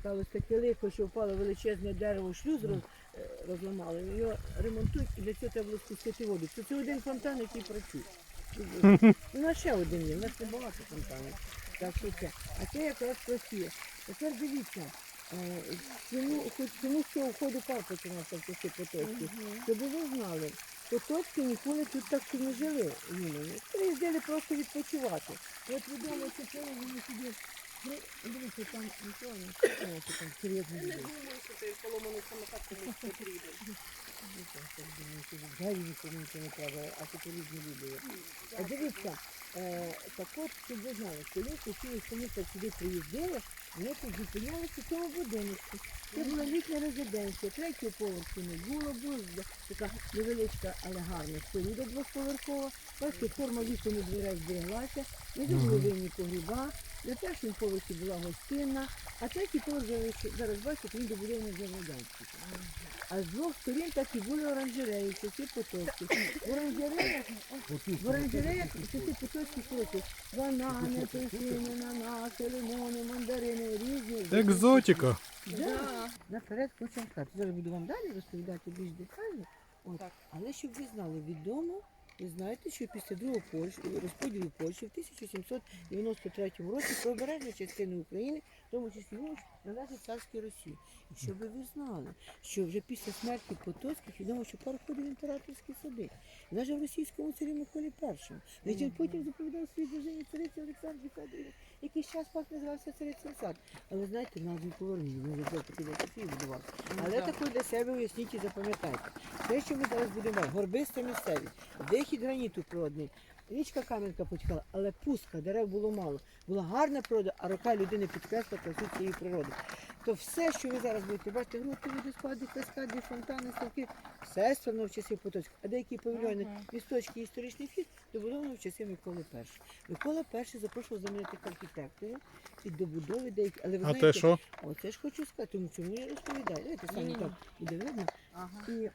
Сталося таке лихо, що впало величезне дерево, шлюз е, розламали. Його ремонтують і для цього треба було спустити воду. Це, це один фонтан, який працює. У нас ще один є, у нас не багато фонтанів. Так що це. А це якраз працює. Тепер дивіться, е, чому, хоч чому з цього входу пар починався в такі поточки. Щоб ви знали, поточки ніколи тут так не жили. Приїздили просто відпочивати. От відомо, що вони сюди Ну, дивіться, там нічого не сказано, що там серйозно Не буде. думаю, що той поломаний самокат комусь потрібен. Ну, там, так думаю, що взагалі нікому нічого не треба, а тут різні люди є. А дивіться, е, так от, щоб ви знали, коли такі самі сюди приїздили, вони тут зупинялися в цьому будинку. Це була літня резиденція, третього поверху не було, була така невеличка, але гарна споруда двохповерхова. Бачите, форма вікон і дверей збереглася, не було винні погріба. На першому поверсі була гостинна, а третій поверх зараз- зараз бачите, він добудований для радянських. А з двох сторін так і були оранжереї, це ці потоки. В оранжереях, в оранжереях це ці потоки круті. Банани, апельсини, ананаси, лимони, мандарини, різні. Екзотика. Да. Наперед хочемо сказати. Зараз буду вам далі розповідати більш детально. От. Так. Але щоб ви знали, відомо, ви знаєте, що після другого Польщі, розподілу Польщі в 1793 році прибережна частина України, в тому числі належить царській Росії. І щоб ви знали, що вже після смерті Потоцьких відомо, що пар ходив в імператорські сади. Навіть в російському царі Миколі І. Він потім заповідав своїй дружині цариці Олександрі Федорівні. Якийсь час парк називався Царицин сад. Але знаєте, назву повернули, ми вже таки фільм будував. будували. Але таку для себе уясніть і запам'ятайте. Те, що ми зараз будемо горбиста місцевість, вихід граніту природний, річка Кам'янка потікала, але пустка, дерев було мало. Була гарна природа, а рука людини підкресла красу цієї природи. То все, що ви зараз будете бачити, групи, водоспади, каскади, фонтани, ставки, все створено в часи Потоцьких. А деякі павільйони, місточки, історичний вхід добудовано в часи Миколи І. Микола І запрошував замінити архітекторів під добудови деякі. Але ви А знаєте, те що? Оце ж хочу сказати, тому чому я розповідаю. Давайте саме так буде видно. Ага. І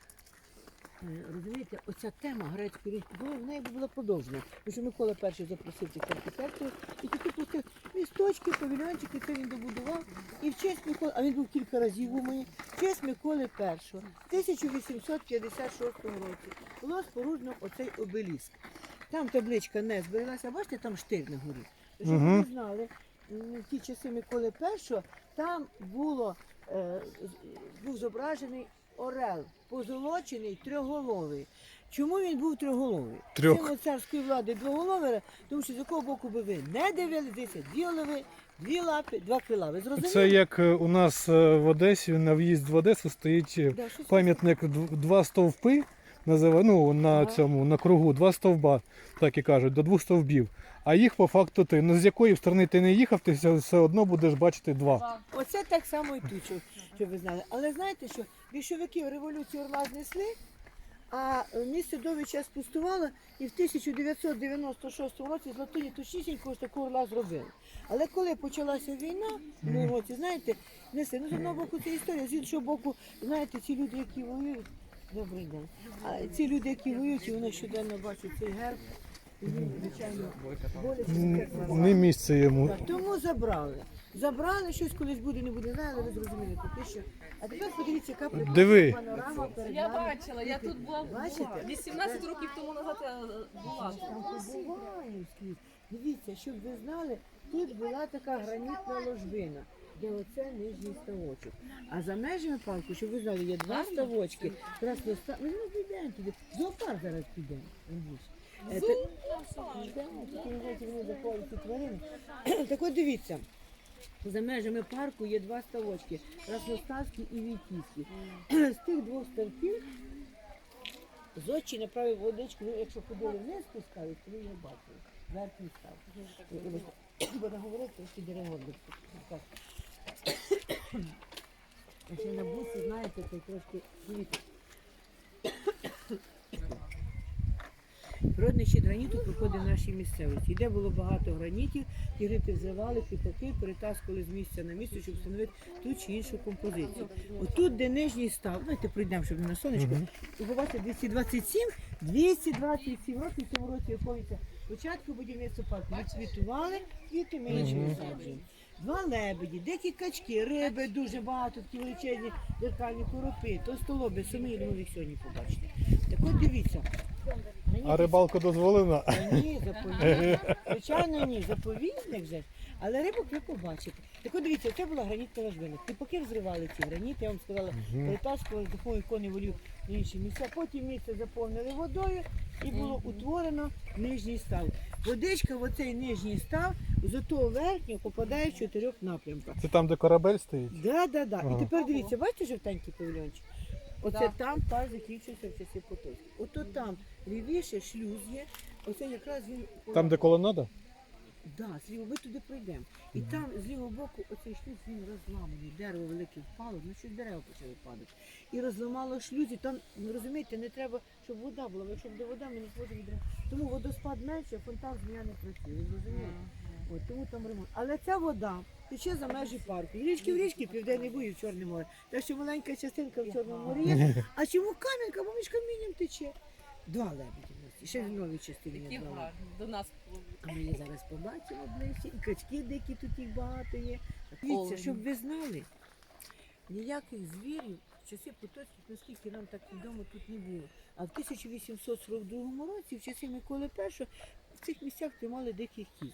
розумієте, оця тема грецької річки, в неї була продовжена. Тому що Микола перший запросив цих архітекторів, і тільки пустив місточки, павільйончики, це він добудував. І в честь Миколи, а він був кілька разів у мені, в честь Миколи І, в 1856 році було споруджено оцей обеліск. Там табличка не збереглася, бачите, там штир на горі. Щоб ви знали, в ті часи Миколи І там було, е, був зображений орел, позолочений, трьохголовий. Чому він був трьохголовий? Трьох. Символ царської влади двоголовий, тому що з якого боку би ви не дивилися, дві голови, дві лапи, два крила. Ви зрозуміли? Це як е, у нас е, в Одесі на в'їзд в Одесу стоїть е, Да, що це? пам'ятник дв- два стовпи. Називає, ну, на цьому на кругу два стовба, так і кажуть, до двох стовбів. А їх по факту ти. Ну з якої б сторони ти не їхав, ти все, все одно будеш бачити два. Оце так само і тут, щоб, щоб ви знали. Але знаєте, що більшовики в революцію орла знесли, а місце довгий час пустувало, і в 1996 році з латуні точнісінько ж таку орла зробили. Але коли почалася війна, в році, знаєте, несли, ну з одного боку це історія, з іншого боку, знаєте, ці люди, які воюють, добрий день, а ці люди, які воюють, і вони щоденно бачать цей герб, і він, звичайно, боляче Не місце йому. тому забрали. Забрали, щось колись буде, не буде, знаю, але ви зрозуміли поки що. А тепер подивіться, яка прекрасна Диви. панорама перед Я нами. бачила, я тут була, Бачите? 18 років тому назад я е, була. Там побуваю скрізь. Дивіться, щоб ви знали, тут була така гранітна ложбина, де оце нижній ставочок. А за межами парку, щоб ви знали, є два ставочки. Красноста... Ми не підемо туди. В Зоопарк зараз підемо. Андрюш. Е, та- Йдемо, тільки не знаєте, вони заховують ці тварини. Так от дивіться. За межами парку є два ставочки Красноставський і Війтівський. З тих двох ставків з очі направив водичку, ну якщо ходили вниз спускають, то ви його бачили. Верхній став. Бо наговорити, трошки дерева Так. А ще на бусі, знаєте, то трошки дивіться. Природний щит граніту проходить в нашій місцевості. Де було багато гранітів, ті грити взривали, кріпаки перетаскували з місця на місце, щоб встановити ту чи іншу композицію. Отут, де нижній став, давайте пройдемо, щоб не на сонечко, і побачите 227, 227 років в цьому році виходиться початку будівництва парку. Відцвітували, квіти не саджуємо. два лебеді, дикі качки, риби дуже багато, такі величезні дзеркальні коропи, товстолоби, самі, я їх сьогодні побачите. Так от дивіться. Мені А рибалка дозволена? Та Ні, заповідник. Звичайно, ні, заповідник же. Але рибок ви побачите. Так от дивіться, це була гранітна ложбина. Типаки розривали ці граніти, я вам сказала, перетаскували, заховували коней волів на інші місця. Потім місце заповнили водою і було утворено нижній став. Водичка в оцей нижній став з того верхнього попадає в чотирьох напрямках. Це там, де корабель стоїть? Да, да, да. І тепер дивіться, бачите жовтенький павільончик? Оце Да. там пар закінчується в часи Потоцьких. Ото там лівіше шлюз є, оце якраз він. Там, де колонада? Да, зліво ми туди пройдемо. І там з лівого боку оцей шлюз він розламаний. Дерево велике впало, ну що дерева почали падати. І розламало шлюз, і там, ну розумієте, не треба, щоб вода була, бо якщо буде вода, ми не зможемо відремонтувати. Тому водоспад менше, а фонтан змія не працює. ви Розумієте? От, тому там ремонт. Але ця вода тече за межі парку. Річки в річки, південний буй в Чорне море. Так що маленька частинка в Чорному морі є. А чому камінка? Бо між камінням тече. Два лебеді в нас. І ще в новій частині два лебеді. гарні. До нас А ми її зараз побачимо ближче. І качки дикі тут їх багато є. Дивіться, Олені. щоб ви знали, ніяких звірів в часи Потоцьких, наскільки нам так відомо, тут не було. А в 1842 році, в часи Миколи І, в цих місцях тримали диких кіз.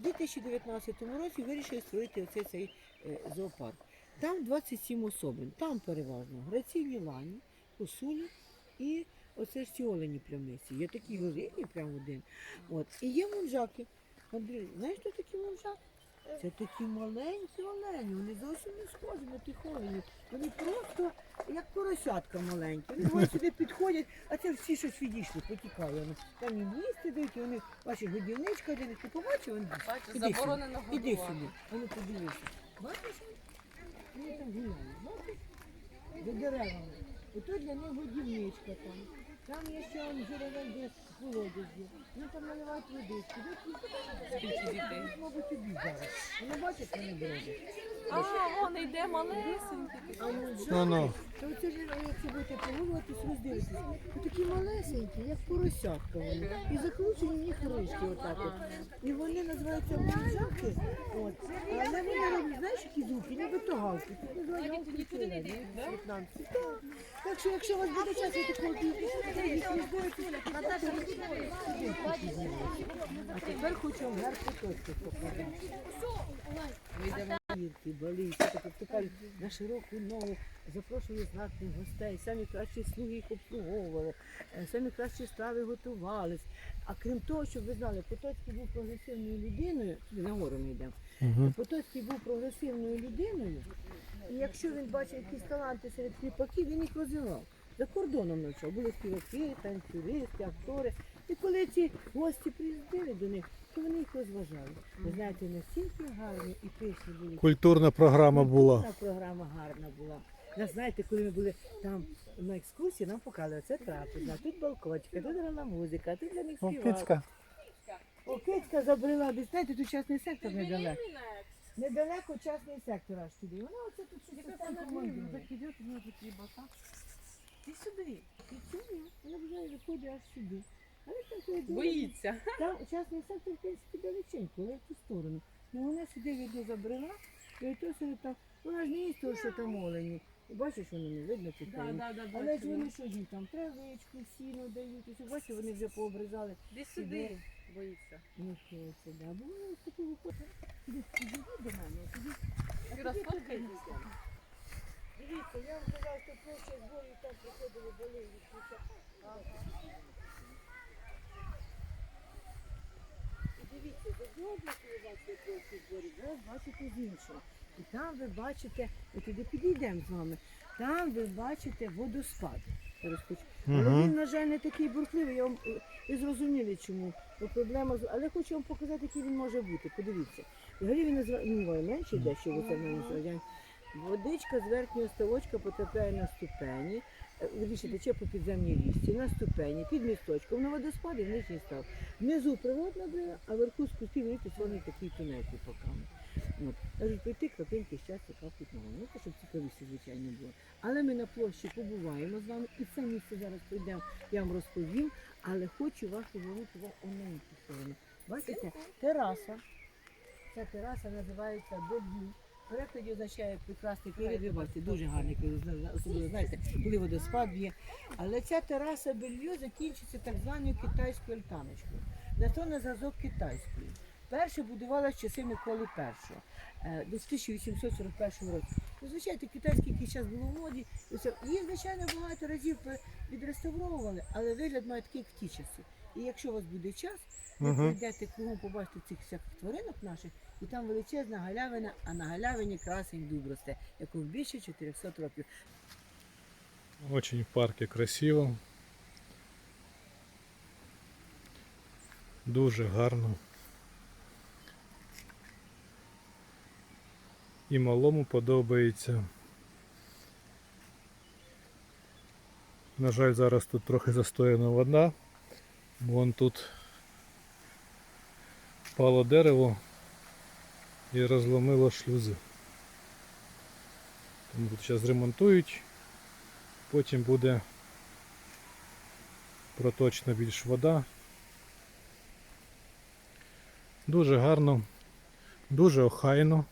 У 2019 році вирішили створити оцей цей е, зоопарк. Там 27 особин, там переважно граційні лані, косулі і оце ж ці олені плямниці. Є такі великі, прямо один. От. І є мунжаки. Андрій, знаєш, що такі мунжаки? Це такі маленькі олені, вони зовсім не схожі на тих оленів. Вони просто як поросятка маленькі. Вони ось сюди підходять, а це всі щось відійшли, потікали. Там їм їсти дають, і вони, бачиш, годівничка один, ти побачив? Вони бачиш, Іди сюди. заборонено Іди годувати. сюди, вони подивися. Бачиш? Вони там гуляють, бачиш? За деревами. І тут для них годівничка там. Там є ще он жировий де колодязь є. Вони там наливають водичку. Скільки дітей? Мабуть, тобі зараз. Вони бачать, вони бродять. А, вон йде малесенький. А ну, Ну, ну. то це ж, якщо будете прогулюватись, роздивитись. Такі малесенькі, як поросятка вони. І закручені в них рижки отак от. І вони називаються мунжаки. От. Але вони роблять, знаєш, які звуки, ніби то галки. Тут називають галки не йдуть, да? в'єтнамці. Так. Так що, якщо у вас буде час, ви такого тепер хочу вам гарку точку показати. Гірки, кажуть, на широку ногу запрошували знатних гостей, самі кращі слуги їх обслуговували, е, самі кращі страви готувались. А крім того, щоб ви знали, Потоцький був прогресивною людиною, туди нагору ми йдемо. Угу. Потоцький був прогресивною людиною, і якщо він бачив якісь таланти серед кріпаків, він їх розвивав. За кордоном навчав. Були співаки, танцюристи, актори. І коли ці гості приїздили до них, то вони їх розважали. Ви знаєте, настільки гарні і пишні були. Культурна програма була. Культурна програма гарна була. Ви знаєте, коли ми були там на екскурсії, нам показали, це трапеза, тут балкончика, тут грала музика, тут для них О, співали. кицька. О, кицька забрела, десь знаєте, тут частний сектор недалеко. Недалеко частний сектор аж туди. Вона оце тут щось там командує. Ти сюди, ти сюди. Вона вже виходить аж сюди. Але там коли Боїться. Там частний сектор, в принципі, далеченько, але в ту сторону. Ну вона сюди видно забрела, і ото собі там, вона ж не їсть того, що там олені. Бачиш, воно не видно тут. Да, да, да, Але ж вони що їм там травичку, сіно дають. Ось бачиш, вони вже пообрізали. Іди сюди. Боїться. Ну що це, да. Бо вони ось такі виходять. Іди, іди до мене, іди. Юра, сфоткайтеся. Дивіться, я вам казав, що площа зборів там приходили І дивіться, одного боку ви бачите площу зборів, зараз бачите з іншого. І там ви бачите, от туди підійдемо з вами, там ви бачите водоспад. Але він, на жаль, не такий бурхливий. Я вам е, ви зрозуміли, чому Бо проблема з. Але хочу вам показати, який він може бути. Подивіться. Взагалі він називає ну, менше дещо в радянському. Водичка з верхнього ставочка потрапляє на ступені, е, вірніше тече по підземній лісці, на ступені, під місточком, на водоспаді в нижній став. Внизу природна брила, а вверху з кустів видите, створений такий тунель піками. От. Кажуть, прийти крапинки щастя капуть на. Ну, щоб цікавіше, звичайно, було. Але ми на площі побуваємо з вами і це місце зараз прийдемо, я вам розповім, але хочу вас повернути в іншу сторону. Бачите, тераса. Ця тераса називається Бельвю. В перекладі означає прекрасний краєвид. Ви бачите, дуже гарний краєвид, особливо знаєте, коли водоспад є. Але ця тераса Бельвю закінчиться так званою китайською альтаночкою. На то на зразок китайської. Перша будувалася часи Миколи І, е, десь 1841 році. Ну, звичайно, китайський який час було в моді. Її, звичайно, багато разів відреставровували, але вигляд має такий, як в ті часи. І якщо у вас буде час, ви Мгм. прийдете кругом побачите цих всяких тваринок наших, і там величезна галявина, а на галявині красень дуб росте, якому більше 400 років. Очень в парке красиво. Дуже гарно. І малому подобається. На жаль, зараз тут трохи застояна вода. Вон тут впало дерево і розломило шлюзи. Тому тут зараз ремонтують. Потім буде проточна більш вода. Дуже гарно, дуже охайно.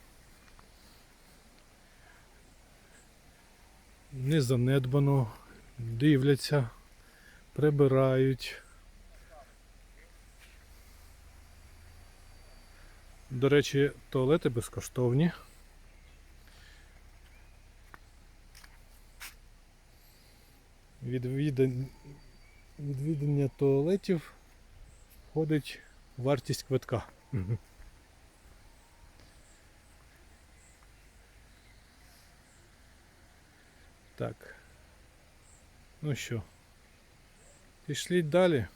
Не занедбано, дивляться, прибирають. До речі, туалети безкоштовні. Відвідання туалетів входить вартість квитка. Так. Ну що, пішліть далі.